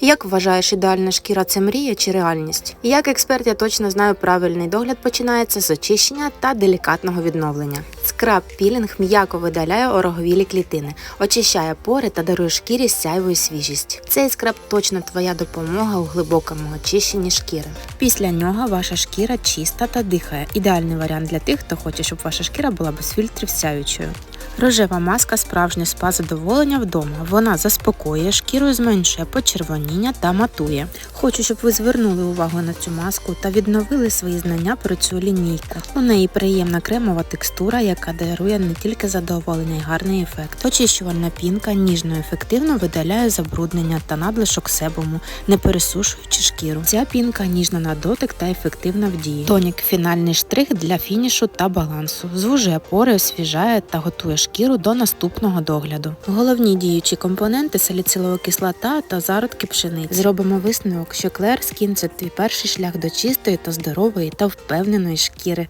Як вважаєш, ідеальна шкіра це мрія чи реальність? Як експерт, я точно знаю, правильний догляд починається з очищення та делікатного відновлення. Скраб пілінг м'яко видаляє ороговілі клітини, очищає пори та дарує шкірі сяйву свіжість. Цей скраб точно твоя допомога у глибокому очищенні шкіри. Після нього ваша шкіра чиста та дихає. Ідеальний варіант для тих, хто хоче, щоб ваша шкіра була без фільтрів сяючою. Рожева маска справжнє спа задоволення вдома. Вона заспокоює шкіру, зменшує почервоніння та матує. Хочу, щоб ви звернули увагу на цю маску та відновили свої знання про цю лінійку. У неї приємна кремова текстура, яка дарує не тільки задоволення й гарний ефект. Очищувальна пінка ніжно ефективно видаляє забруднення та надлишок себуму, не пересушуючи шкіру. Ця пінка ніжна на дотик та ефективна в дії. Тонік фінальний штрих для фінішу та балансу. Звужує пори, освіжає та готує шкіру до наступного догляду. Головні діючі компоненти саліцилова кислота та зародки пшениці. Зробимо висновок, що Клер скінчить – твій перший шлях до чистої та здорової та впевненої шкіри.